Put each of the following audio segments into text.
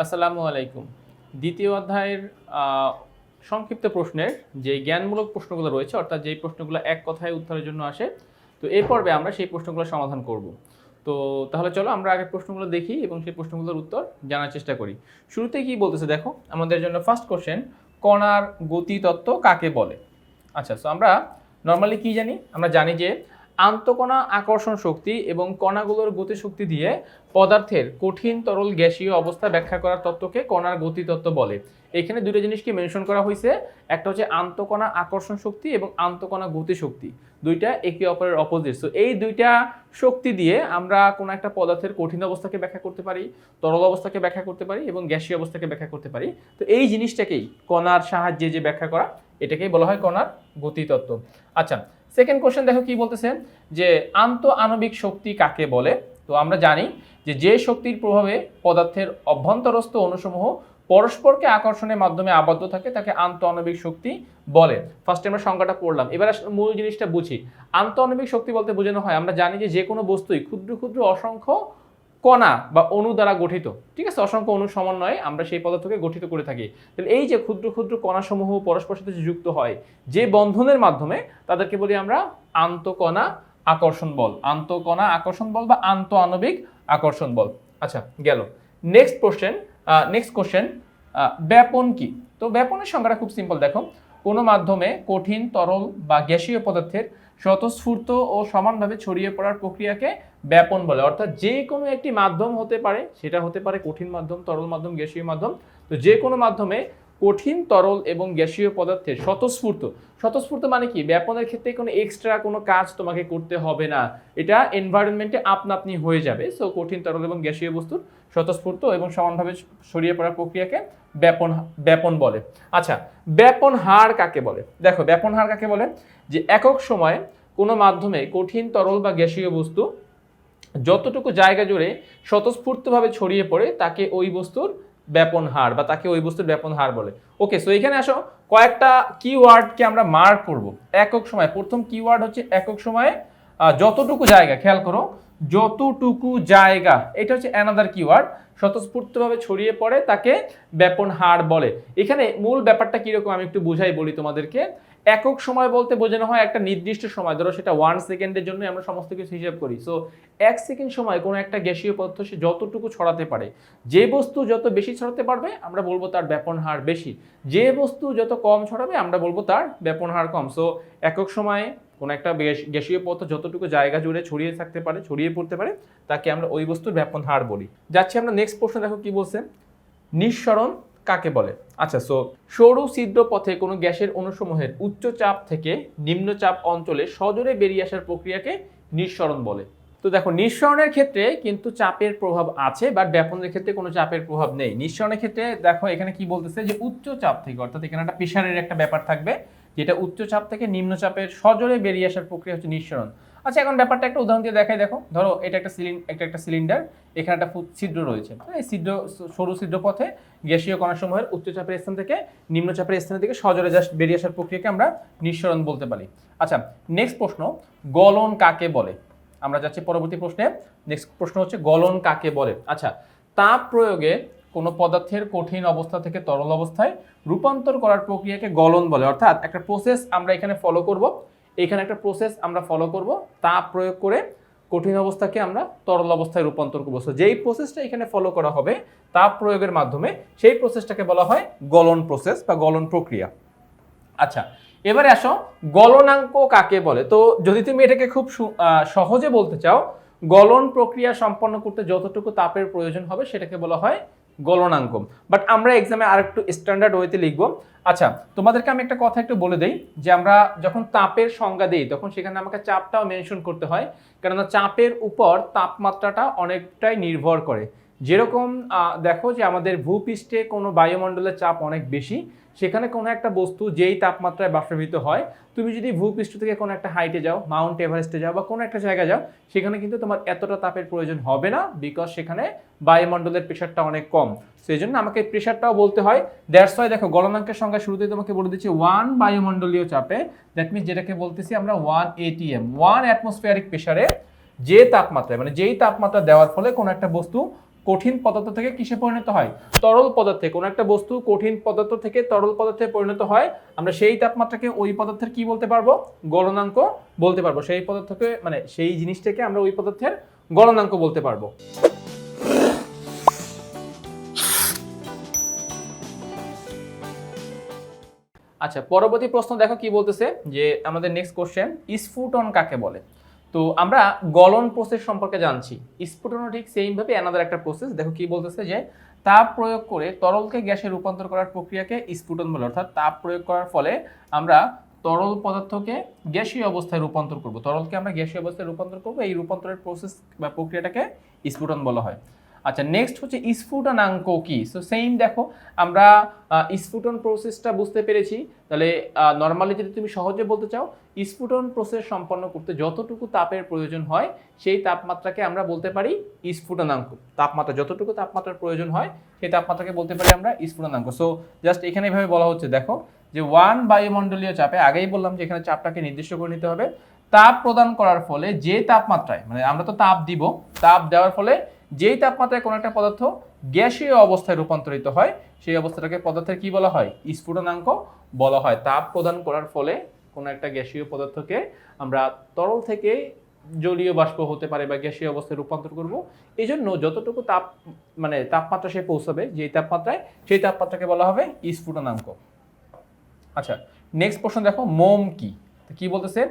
আসসালামু আলাইকুম। দ্বিতীয় অধ্যায়ের সংক্ষিপ্ত প্রশ্নের যে জ্ঞানমূলক প্রশ্নগুলো রয়েছে, অর্থাৎ যেই প্রশ্নগুলো এক কথায় উত্তরের জন্য আসে, তো এই পর্বে আমরা সেই প্রশ্নগুলো সমাধান করব। তো তাহলে চলো আমরা আগের প্রশ্নগুলো দেখি এবং সেই প্রশ্নগুলোর উত্তর জানার চেষ্টা করি। শুরুতে কি বলতেছে দেখো, আমাদের জন্য ফার্স্ট কোশ্চেন কণার গতি তত্ত্ব কাকে বলে? আচ্ছা সো আমরা নর্মালি কি জানি? আমরা জানি যে আন্তকণা আকর্ষণ শক্তি এবং কণাগুলোর গতি শক্তি দিয়ে পদার্থের কঠিন তরল গ্যাসীয় অবস্থা ব্যাখ্যা করার তত্ত্বকে কণার গতি তত্ত্ব বলে। এখানে দুটো জিনিসকে মেনশন করা হয়েছে একটা হচ্ছে আন্তকণা আকর্ষণ শক্তি এবং আন্তকণা গতি শক্তি দুইটা একে অপরের অপোজিট সো এই দুইটা শক্তি দিয়ে আমরা কোনো একটা পদার্থের কঠিন অবস্থাকে ব্যাখ্যা করতে পারি, তরল অবস্থাকে ব্যাখ্যা করতে পারি এবং গ্যাসীয় অবস্থাকে ব্যাখ্যা করতে পারি। তো এই জিনিসটাকেই কণার সাহায্যে যে ব্যাখ্যা করা, এটাকেই বলা হয় কণার গতি তত্ত্ব আচ্ছা সেকেন্ড কোশ্চেন দেখো কি বলতেছে? যে আন্ত আণবিক শক্তি কাকে বলে? তো আমরা জানি যে যে শক্তির প্রভাবে পদার্থের অভ্যন্তরস্থ অনুসমূহ পরস্পরকে আকর্ষণের মাধ্যমে আবদ্ধ থাকে, তাকে আন্ত আণবিক শক্তি বলে। ফার্স্টে আমরা সংজ্ঞাটা পড়লাম। এবার মূল জিনিসটা বুঝি। আন্ত আণবিক শক্তি বলতে বোঝানো হয়, আমরা জানি যে যে কোনো বস্তুই ক্ষুদ্র ক্ষুদ্র, অসংখ্য কণা বা অণু দ্বারা গঠিত, ঠিক আছে? অসংখ্য অণু সমন্বয়ে আমরা সেই পদার্থকে গঠিত করে থাকি। তাহলে এই যে ক্ষুদ্র ক্ষুদ্র কণাসমূহ পরস্পর সাথে যুক্ত হয়, যে বন্ধনের মাধ্যমে তাদেরকে বলি আমরা আন্তকণা আকর্ষণ বল। আন্তকণা আকর্ষণ বল বা আন্ত আণবিক আকর্ষণ বল। আচ্ছা গেল। নেক্সট কোশ্চেন নেক্সট কোশ্চেন ব্যাপন কি? তো ব্যাপনের সংজ্ঞাটা খুব সিম্পল দেখো। কোনো মাধ্যমে কঠিন, তরল বা গ্যাসীয় পদার্থের স্বতঃস্ফূর্ত ও সমানভাবে ছড়িয়ে পড়ার প্রক্রিয়াকে ব্যাপন বলে। অর্থাৎ যে কোনো একটি মাধ্যম হতে পারে, সেটা হতে পারে কঠিন মাধ্যম, তরল মাধ্যম, গ্যাসীয় মাধ্যম, তো যে কোনো মাধ্যমে কঠিন, তরল এবং গ্যাসীয় পদার্থের স্বতঃস্ফূর্ত। স্বতঃস্ফূর্ত মানে কি? ব্যাপনের ক্ষেত্রে কোনো এক্সট্রা কোনো কাজ তোমাকে করতে হবে না। এটা এনভায়রনমেন্টে আপনা আপনি হয়ে যাবে। সো কঠিন, তরল এবং গ্যাসীয় বস্তুর স্বতঃস্ফূর্ত এবং সমানভাবে ছড়িয়ে পড়ার প্রক্রিয়াকে ব্যাপন ব্যাপন বলে। আচ্ছা ব্যাপন হার কাকে বলে? দেখো, ব্যাপন হার কাকে বলে? যে একক সময়ে কোনো মাধ্যমে কঠিন, তরল বা গ্যাসীয় বস্তু যতটুকু জায়গা জুড়ে স্বতঃস্ফূর্তভাবে ছড়িয়ে পড়ে, তাকে ওই বস্তুর ব্যাপন হার বা তাকে ওই বস্তুর ব্যাপন হার বলে। ওকে সো এখানে আসো, কয়েকটা কিওয়ার্ডকে আমরা মার্ক করব। একক সময়, প্রথম কিওয়ার্ড হচ্ছে একক সময়ে যতটুকু জায়গা, খেয়াল করো, যতটুকু জায়গা, এটা হচ্ছে অ্যানাদার কিওয়ার্ড স্বতঃস্ফূর্তভাবে ছড়িয়ে পড়ে তাকে ব্যাপন হার বলে। এখানে মূল ব্যাপারটা কীরকম আমি একটু বুঝাই বলি তোমাদেরকে। একক সময় বলতে বোঝানো হয় একটা নির্দিষ্ট সময়। ধরো সেটা ওয়ান সেকেন্ডের জন্য আমরা সমস্ত কিছু হিসাব করি। সো এক সেকেন্ড সময় কোনো একটা গ্যাসীয় পদার্থ সে যতটুকু ছড়াতে পারে, যে বস্তু যত বেশি ছড়াতে পারবে, আমরা বলব তার ব্যাপন হার বেশি। যে বস্তু যত কম ছড়াবে, আমরা বলব তার ব্যাপন হার কম। সো একক সময়ে কোনো একটা গ্যাস- গ্যাসীয় পদার্থ যতটুকু জায়গা জুড়ে ছড়িয়ে থাকতে পারে, ছড়িয়ে পড়তে পারে, তাকে আমরা ওই বস্তুর ব্যাপন হার বলি। যাচ্ছি আমরা নেক্সট প্রশ্ন, দেখো কি বলছে? নিঃসরণ কাকে বলে? আচ্ছা সো সরু ছিদ্র পথে কোনো গ্যাসের অণুসমূহের উচ্চ চাপ থেকে নিম্ন চাপ অঞ্চলে সজোরে বেরিয়ে আসার প্রক্রিয়াকে নিঃসরণ বলে। তো দেখো, নিঃসরণের ক্ষেত্রে কিন্তু চাপের প্রভাব আছে বা ব্যাপনের ক্ষেত্রে কোনো চাপের প্রভাব নেই। নিঃসরণের ক্ষেত্রে দেখো, এখানে কি বলতেছে যে উচ্চ চাপ থেকে, অর্থাৎ এখানে একটা প্রেশারের একটা ব্যাপার থাকবে, যেটা উচ্চ চাপ থেকে নিম্ন চাপের সজোরে বেরিয়ে আসার প্রক্রিয়া হচ্ছে নিঃসরণ। আচ্ছা এখন ব্যাপারটা একটা উদাহরণ দিয়ে দেখাই, দেখো। ধরো, এটা একটা সিলিন একটা একটা সিলিন্ডার এখানে একটা ছিদ্র রয়েছে। এই ছিদ্র, সরু ছিদ্র পথে গ্যাসীয় কণাসমূহের উচ্চ চাপের স্থান থেকে নিম্ন চাপের স্থানের দিকে সজোরে জাস্ট বেরিয়ে আসার প্রক্রিয়াকে আমরা নিঃসরণ বলতে পারি। আচ্ছা নেক্সট প্রশ্ন, গলন কাকে বলে? আমরা যাচ্ছি পরবর্তী প্রশ্নে। নেক্সট প্রশ্ন হচ্ছে, গলন কাকে বলে? আচ্ছা তাপ প্রয়োগে কোনো পদার্থের কঠিন অবস্থা থেকে তরল অবস্থায় রূপান্তর করার প্রক্রিয়াকে গলন বলে। অর্থাৎ একটা প্রসেস আমরা এখানে ফলো করব। এখানে একটা প্রসেস আমরা ফলো করব তাপ প্রয়োগ করে কঠিন অবস্থাকে আমরা তরল অবস্থায় রূপান্তর করব। যেই প্রসেসটা এখানে ফলো করা হবে তাপ প্রয়োগের মাধ্যমে সেই প্রসেসটাকে বলা হয় গলন প্রসেস বা গলন প্রক্রিয়া। আচ্ছা এবারে আসো, গলনাঙ্ক কাকে বলে? তো যদি তুমি এটাকে খুব সহজে বলতে চাও, গলন প্রক্রিয়া সম্পন্ন করতে যতটুকু তাপের প্রয়োজন হবে সেটাকে বলা হয় গলনাঙ্ক বাট আমরা এক্সামে আরেকটু স্ট্যান্ডার্ড ওয়েতে লিখব। আচ্ছা তোমাদেরকে আমি একটা কথা একটু বলে দিই, যে আমরা যখন তাপের সংজ্ঞা দিই, তখন সেখানে আমাকে চাপটাও মেনশন করতে হয়। কেননা চাপের উপর তাপমাত্রাটা অনেকটাই নির্ভর করে। যেরকম দেখো যে আমাদের ভূপৃষ্ঠে কোনো বায়ুমণ্ডলের চাপ অনেক বেশি সেখানে কোনো একটা বস্তু যেই তাপমাত্রায় বাষ্পীভূত হয়, তুমি যদি ভূপৃষ্ঠ থেকে কোনো একটা হাইটে যাও মাউন্ট এভারেস্টে যাও বা কোনো একটা জায়গায় যাও, সেখানে কিন্তু তোমার এতটা তাপের প্রয়োজন হবে না বিকজ সেখানে বায়ুমণ্ডলের প্রেশারটা অনেক কম। সেই জন্য আমাকে প্রেশারটাও বলতে হয়। দ্যাটস ওয়াই দেখো গণনাঙ্কের সংখ্যা শুরুতেই তোমাকে বলে দিচ্ছি ওয়ান বায়ুমণ্ডলীয় চাপে। দ্যাট মিনস যেটাকে বলতেছি আমরা ওয়ান এটিএম ওয়ান অ্যাটমসফিয়ারিক প্রেশারে যে তাপমাত্রায় মানে যেই তাপমাত্রা দেওয়ার ফলে কোনো একটা বস্তু কঠিন পদার্থ থেকে কিসে পরিণত হয়? তরল পদার্থে। কোনো একটা বস্তু কঠিন পদার্থ থেকে তরল পদার্থে পরিণত হয়, আমরা সেই তাপমাত্রাকে ওই পদার্থের কি বলতে পারব? গলনাঙ্ক বলতে পারব। সেই পদার্থকে মানে সেই জিনিসটাকে আমরা ওই পদার্থের গলনাঙ্ক বলতে পারব। আচ্ছা পরবর্তী প্রশ্ন দেখো কি বলতেছে? যে আমাদের নেক্সট কোশ্চেন স্ফুটন কাকে বলে? তো আমরা গলন প্রসেস সম্পর্কে জানছি। স্ফুটনও ঠিক সেইভাবে অ্যানাদার একটা প্রসেস দেখো কি বলতেছে যে, তাপ প্রয়োগ করে তরলকে গ্যাসে রূপান্তর করার প্রক্রিয়াকে স্ফুটন বলে, অর্থাৎ তাপ প্রয়োগ করার ফলে আমরা তরল পদার্থকে গ্যাসীয় অবস্থায় রূপান্তর করব। তরলকে আমরা গ্যাসীয় অবস্থায় রূপান্তর করব, এই রূপান্তরের প্রসেস বা প্রক্রিয়াটাকে স্ফুটন বলা হয়। আচ্ছা নেক্সট হচ্ছে স্ফুটনাঙ্ক কি? সো সেম দেখো, আমরা স্ফুটন প্রসেসটা বুঝতে পেরেছি। তাহলে নর্মালি যদি তুমি সহজে বলতে চাও স্ফুটন প্রসেস সম্পন্ন করতে যতটুকু তাপের প্রয়োজন হয়, সেই তাপমাত্রাকে আমরা বলতে পারি স্ফুটনাঙ্ক তাপমাত্রা, যতটুকু তাপমাত্রার প্রয়োজন হয়, সেই তাপমাত্রাকে বলতে পারি আমরা স্ফুটনাঙ্ক সো জাস্ট এখানে এভাবে বলা হচ্ছে, দেখো, যে ওয়ান বায়ুমণ্ডলীয় চাপে, আগেই বললাম যে এখানে চাপটাকে নির্দিষ্ট করে নিতে হবে, তাপ প্রদান করার ফলে যে তাপমাত্রায় মানে আমরা তো তাপ দিব, তাপ দেওয়ার ফলে যেই তাপমাত্রায় কোনো একটা পদার্থ গ্যাসীয় অবস্থায় রূপান্তরিত হয়, সেই অবস্থাটাকে পদার্থের কি বলা হয়? স্ফুটনাঙ্ক বলা হয়। তাপ প্রদান করার ফলে কোনো একটা গ্যাসীয় পদার্থকে আমরা তরল থেকে জলীয় বাষ্প হতে পারে বা গ্যাসীয় অবস্থায় রূপান্তর করব। এই জন্য যতটুকু তাপ মানে তাপমাত্রা সে পৌঁছাবে, যেই তাপমাত্রায়, সেই তাপমাত্রাকে বলা হবে স্ফুটনাঙ্ক। আচ্ছা নেক্সট প্রশ্ন দেখো, মোম কি? কি বলতেছে?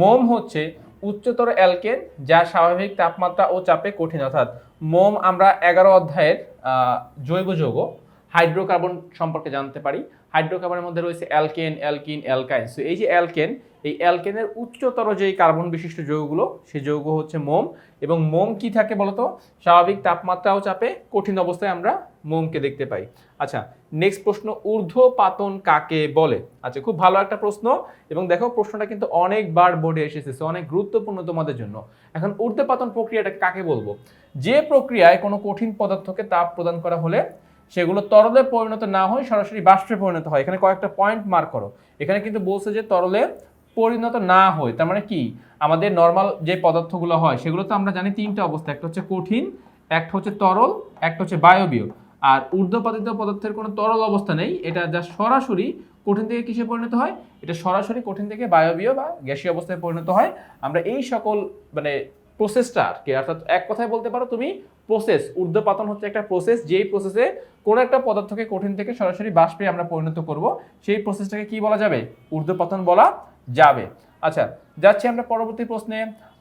মোম হচ্ছে উচ্চতর অ্যালকেন, যা স্বাভাবিক তাপমাত্রা ও চাপে কঠিন, অর্থাৎ মোম আমরা এগারো অধ্যায়ের জৈব যৌগ, হাইড্রোকার্বন সম্পর্কে জানতে পারি। হাইড্রোকার্বনের মধ্যে রয়েছে অ্যালকেন, অ্যালকিন, অ্যালকাইন। সো এই যে অ্যালকেন, এই অ্যালকেনের উচ্চতর যেই কার্বন বিশিষ্ট যৌগগুলো সেই যৌগ হচ্ছে মোম। এবং মোম কি থাকে বলতো? স্বাভাবিক তাপমাত্রা ও চাপে, কঠিন অবস্থায় আমরা মোমকে দেখতে পাই। আচ্ছা নেক্সট প্রশ্ন, ঊর্ধ্বপাতন কাকে বলে? আচ্ছা খুব ভালো একটা প্রশ্ন। এবং দেখো, প্রশ্নটা কিন্তু অনেকবার বোর্ডে এসেছে অনেক গুরুত্বপূর্ণ তোমাদের জন্য। এখন ঊর্ধ্বপাতন প্রক্রিয়াটা কাকে বলব? যে প্রক্রিয়ায় কোনো কঠিন পদার্থকে তাপ প্রদান করা হলে সেগুলো তরলে পরিণত না হয়, সরাসরি বাষ্পে পরিণত হয়। এখানে কয়েকটা পয়েন্ট মার্ক করো। এখানে কিন্তু বলছে যে তরলে পরিণত না হয়। তার মানে কি? আমাদের নর্মাল যে পদার্থগুলো হয়, সেগুলো তো আমরা জানি তিনটা অবস্থা। একটা হচ্ছে কঠিন, একটা হচ্ছে তরল, একটা হচ্ছে বায়বীয়। আর ঊর্ধ্বপাতিত পদার্থের কোনো তরল অবস্থা নেই, এটা যা সরাসরি কঠিন থেকে কিসে পরিণত হয়? এটা সরাসরি কঠিন থেকে বায়বীয় বা গ্যাসীয় অবস্থায় পরিণত হয়। আমরা এই সকল মানে প্রসেসটা আর কি অর্থাৎ এক কথায় বলতে পারো তুমি প্রসেস ঊর্ধ্বপাতন হচ্ছে একটা প্রসেস যেই প্রসেসে কোনো একটা পদার্থকে কঠিন থেকে সরাসরি বাষ্পে আমরা পরিণত করব, সেই প্রসেসটাকে কি বলা যাবে? ঊর্ধ্বপাতন বলা যাবে। আচ্ছা যাচ্ছি আমরা পরবর্তী প্রশ্নে।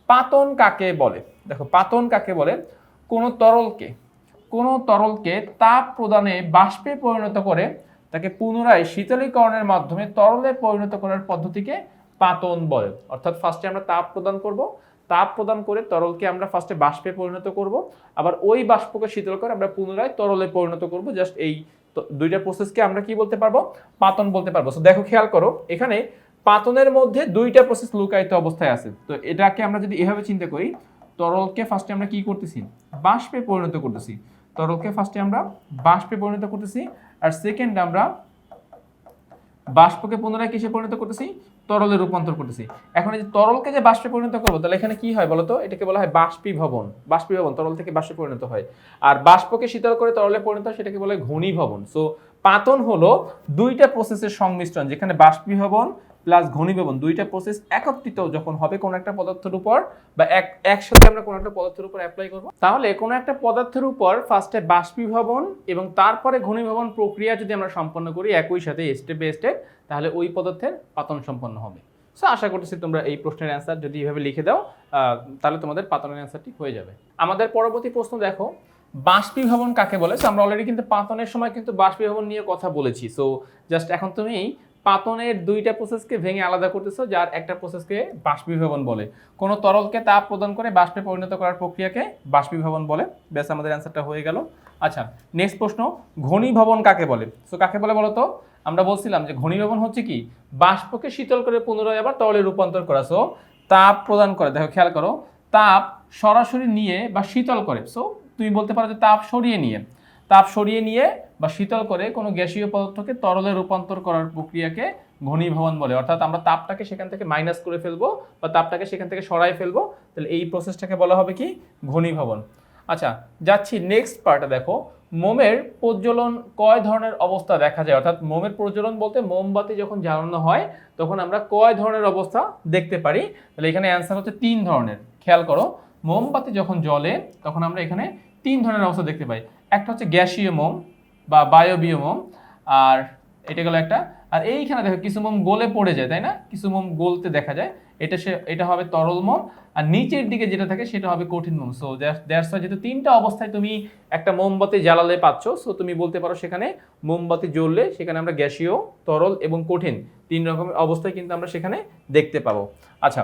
পাতন কাকে বলে? দেখো, পাতন কাকে বলে? কোনো তরলকে কোনো তরলকে তাপ প্রদানে বাষ্পে পরিণত করে তাকে পুনরায় শীতলীকরণের মাধ্যমে তরলে পরিণত করার পদ্ধতিকে পাতন বলে। অর্থাৎ ফার্স্টে আমরা তাপ প্রদান করব। তাপ প্রদান করে তরলকে আমরা ফার্স্টে বাষ্পে পরিণত করব। আবার ওই বাষ্পকে শীতল করে আমরা পুনরায় তরলে পরিণত করব। জাস্ট এই দুইটা প্রসেসকে আমরা কি বলতে পারব? পাতন বলতে পারব। দেখো, খেয়াল করো, এখানে পাতনের মধ্যে দুইটা প্রসেস লুকায়িত অবস্থায় আছে। তো এটাকে আমরা যদি এভাবে চিন্তা করি, তরলকে ফার্স্টে আমরা কি করতেছি? বাষ্পে পরিণত করতেছি। তরলকে ফার্স্টে আমরা বাষ্পে পরিণত করতেছি, আর সেকেন্ড আমরা বাষ্পকে পুনরায় কিসে পরিণত করতেছি? তরলে রূপান্তর করতেছি। এখন এই যে তরলকে যে বাষ্পে পরিণত করব, তাহলে এখানে কি হয় বলতো? এটাকে বলা হয় বাষ্পীভবন। বাষ্পীভবন, তরল থেকে বাষ্পে পরিণত হয়। আর বাষ্পকে শীতল করে তরলে পরিণত হয়, সেটাকে বলা হয় ঘনীভবন। সো পাতন হলো দুইটা প্রসেসের সংমিশ্রণ, যেখানে বাষ্পীভবন প্লাস ঘনীভবন দুইটা প্রসেস একত্রিত যখন হবে কোনো একটা পদার্থের উপর বা এক একসাথে আমরা কোনো একটা পদার্থের উপর অ্যাপ্লাই করব। তাহলে কোনো একটা পদার্থের উপর ফার্স্টে বাষ্পীভবন এবং তারপরে ঘনীভবন প্রক্রিয়া যদি আমরা সম্পন্ন করি একই সাথে স্টেপ বাই স্টেপ তাহলে ওই পদার্থের পাতন সম্পন্ন হবে। সো আশা করতেছি তোমরা এই প্রশ্নের অ্যান্সার যদি এভাবে লিখে দাও তাহলে তোমাদের পাতনের অ্যান্সারটি হয়ে যাবে। আমাদের পরবর্তী প্রশ্ন দেখো বাষ্পীভবন কাকে বলে? So, আমরা অলরেডি কিন্তু পাতনের সময় কিন্তু বাষ্পীভবন নিয়ে কথা বলেছি। সো জাস্ট এখন তুমি পাতনের দুইটা প্রসেসকে ভেঙে আলাদা করতেছো, যার একটা প্রসেসকে বাষ্পীভবন বলে। কোনো তরলকে তাপ প্রদান করে বাষ্পে পরিণত করার প্রক্রিয়াকে বাষ্পীভবন বলে। ব্যাস, আমাদের অ্যান্সারটা হয়ে গেল। আচ্ছা নেক্সট প্রশ্ন, ঘনীভবন কাকে বলে? সো কাকে বলে বলো তো? আমরা বলছিলাম যে ঘনীভবন হচ্ছে কি? বাষ্পকে শীতল করে পুনরায় আবার তরলে রূপান্তর করা। সো তাপ প্রদান করে। দেখো, খেয়াল করো, তাপ সরাসরি নিয়ে বা শীতল করে। সো তুমি বলতে পারো যে তাপ সরিয়ে নিয়ে। তাপ সরিয়ে নিয়ে বা শীতল করে কোনো গ্যাসীয় পদার্থকে তরলে রূপান্তর করার প্রক্রিয়াকে ঘনীভবন বলে। অর্থাৎ আমরা তাপটাকে সেখান থেকে মাইনাস করে ফেলব বা তাপটাকে সেখান থেকে সরাই ফেলব, তাহলে এই প্রসেসটাকে বলা হবে কি? ঘনীভবন। আচ্ছা যাচ্ছি নেক্সট পার্টে দেখো। মোমের প্রজ্বলন কয় ধরনের অবস্থা দেখা যায়? অর্থাৎ মোমের প্রজ্বলন বলতে মোমবাতি যখন জ্বালানো হয়, তখন আমরা কয় ধরনের অবস্থা দেখতে পারি? তাহলে এখানে অ্যান্সার হচ্ছে তিন ধরনের। খেয়াল করো, মোমবাতি যখন জ্বলে, তখন আমরা এখানে তিন ধরনের অবস্থা দেখতে পাই। একটা হচ্ছে গ্যাসীয় মোম বা বায়বীয় মোম আর এটা গেল একটা। আর এইখানে দেখো কিছু মোম গলে পড়ে যায়, তাই না? কিছু মোম গলতে দেখা যায়। এটা সে, এটা হবে তরল মোম আর নিচের দিকে যেটা থাকে সেটা হবে কঠিন মোম সো দ্যাটস ওয়াই যেহেতু তিনটা অবস্থায় তুমি একটা মোমবাতি জ্বালালে পাচ্ছ সো তুমি বলতে পারো সেখানে মোমবাতি জ্বললে সেখানে আমরা গ্যাসীয়, তরল এবং কঠিন তিন রকমের অবস্থায় কিন্তু আমরা সেখানে দেখতে পাবো। আচ্ছা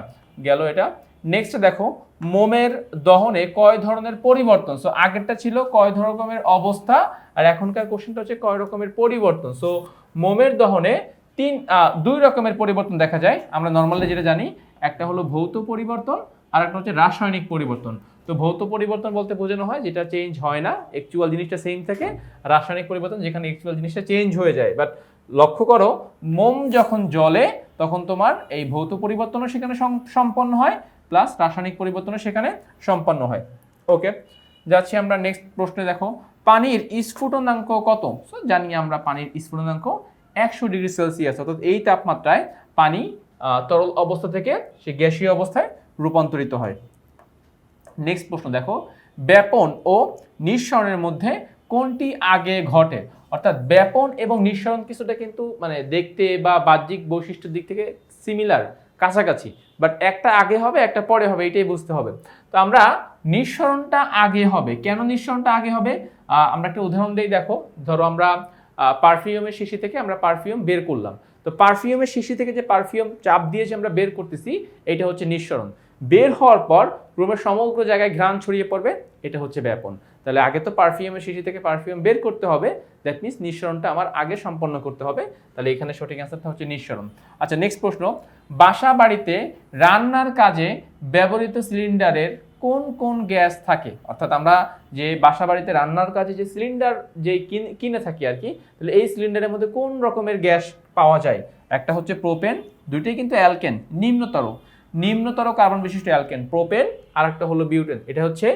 গেল এটা। নেক্সট দেখো, মোমের দহনে কয় ধরনের পরিবর্তন? সো আগেরটা ছিল কয় রকমের অবস্থা, আর এখনকার কোশ্চেনটা হচ্ছে কয় রকমের পরিবর্তন? সো মোমের দহনে তিন দুই রকমের পরিবর্তন দেখা যায়। আমরা নর্মালি যেটা জানি, একটা হলো ভৌত পরিবর্তন, আর একটা হচ্ছে রাসায়নিক পরিবর্তন। তো ভৌত পরিবর্তন বলতে বোঝানো হয় যেটা চেঞ্জ হয় না অ্যাকচুয়াল জিনিসটা সেম থাকে, রাসায়নিক পরিবর্তন যেখানে অ্যাকচুয়াল জিনিসটা চেঞ্জ হয়ে যায়। বাট লক্ষ্য করো, মোম যখন জ্বলে, তখন তোমার এই ভৌত পরিবর্তনও সেখানে সম্পন্ন হয় প্লাস রাসায়নিক পরিবর্তনও সেখানে সম্পন্ন হয়। ওকে যাচ্ছি আমরা নেক্সট প্রশ্নে দেখো। পানির স্ফুটনাঙ্ক কত? সো জানি আমরা পানির স্ফুটনাঙ্ক একশো ডিগ্রি সেলসিয়াস, অর্থাৎ এই তাপমাত্রায় পানি তরল অবস্থা থেকে সে গ্যাসীয় অবস্থায় রূপান্তরিত হয়। নেক্সট প্রশ্ন দেখো। ব্যাপন ও নিঃসরণের মধ্যে কোনটি আগে ঘটে? অর্থাৎ ব্যাপন এবং নিঃসরণ কিছুটা কিন্তু মানে দেখতে বা বাহ্যিক বৈশিষ্ট্যের দিক থেকে সিমিলার কাছাকাছি। বাট একটা আগে হবে, একটা পরে হবে, এটাই বুঝতে হবে। তো আমরা নিঃসরণটা আগে হবে। কেন নিঃসরণটা আগে হবে? আমরা একটা উদাহরণ দিই, দেখো। ধরো আমরা পারফিউমের শিশি থেকে আমরা পারফিউম বের করলাম। তো পারফিউমের শিশি থেকে যে পারফিউম চাপ দিয়ে যে আমরা বের করতেছি, এটা হচ্ছে নিঃসরণ। বের হওয়ার পর রুমের সমগ্র জায়গায় ঘ্রাণ ছড়িয়ে পড়বে, এটা হচ্ছে ব্যাপন। তাহলে আগে তো পারফিউমের শিশি থেকে পারফিউম বের করতে হবে দ্যাট মিনস নিঃসরণটা আমার আগে সম্পন্ন করতে হবে। তাহলে এখানে সঠিক অ্যান্সারটা হচ্ছে নিঃসরণ। আচ্ছা নেক্সট প্রশ্ন, বাসা বাড়িতে রান্নার কাজে ব্যবহৃত সিলিন্ডারের কোন কোন গ্যাস থাকে? অর্থাৎ আমরা যে বাসা বাড়িতে রান্নার কাজে যে সিলিন্ডার যে কিন- থাকি আর কি, তাহলে এই সিলিন্ডারের মধ্যে কোন রকমের গ্যাস পাওয়া যায়? একটা হচ্ছে প্রোপেন দুইটাই কিন্তু অ্যালকেন নিম্নতর। নিম্নতর কার্বন বিশিষ্ট অ্যালকেন, প্রোপেন আর একটা হলো বিউটেন। এটা হচ্ছে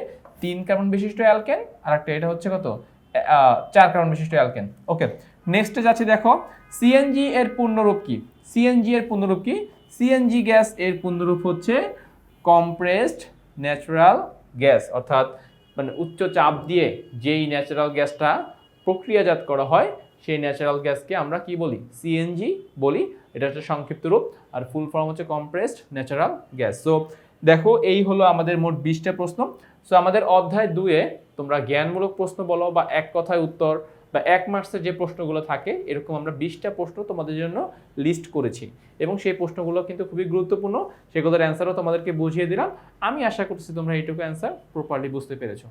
তিন কার্বন বিশিষ্ট অ্যালকেন আর একটা এটা হচ্ছে কত? চার কার্বন বিশিষ্ট অ্যালকেন। ওকে নেক্সটে যাচ্ছি দেখো সিএনজি এর পূর্ণরূপ কি? সিএনজি এর পূর্ণরূপ কি? সিএনজি গ্যাস এর পূর্ণরূপ হচ্ছে কম্প্রেসড ন্যাচারাল গ্যাস অর্থাৎ মানে উচ্চ চাপ দিয়ে যেই ন্যাচারাল গ্যাসটা প্রক্রিয়াজাত করা হয় সেই ন্যাচারাল গ্যাসকে আমরা কি বলি? সিএনজি বলি। এটা একটা সংক্ষিপ্ত রূপ। আর ফুল ফর্ম হচ্ছে কম্প্রেসড ন্যাচারাল গ্যাস সো দেখো, এই হলো আমাদের মোট বিশটা প্রশ্ন। সো আমাদের অধ্যায় দুয়ে তোমরা জ্ঞানমূলক প্রশ্ন বলো বা এক কথায় উত্তর বা এক মার্কসের যে প্রশ্নগুলো থাকে, এরকম আমরা বিশটা প্রশ্ন তোমাদের জন্য লিস্ট করেছি। এবং সেই প্রশ্নগুলো কিন্তু খুবই গুরুত্বপূর্ণ। সেগুলোর অ্যান্সারও তোমাদেরকে বুঝিয়ে দিলাম। আমি আশা করছি তোমরা এইটুকু অ্যান্সার প্রপারলি বুঝতে পেরেছ।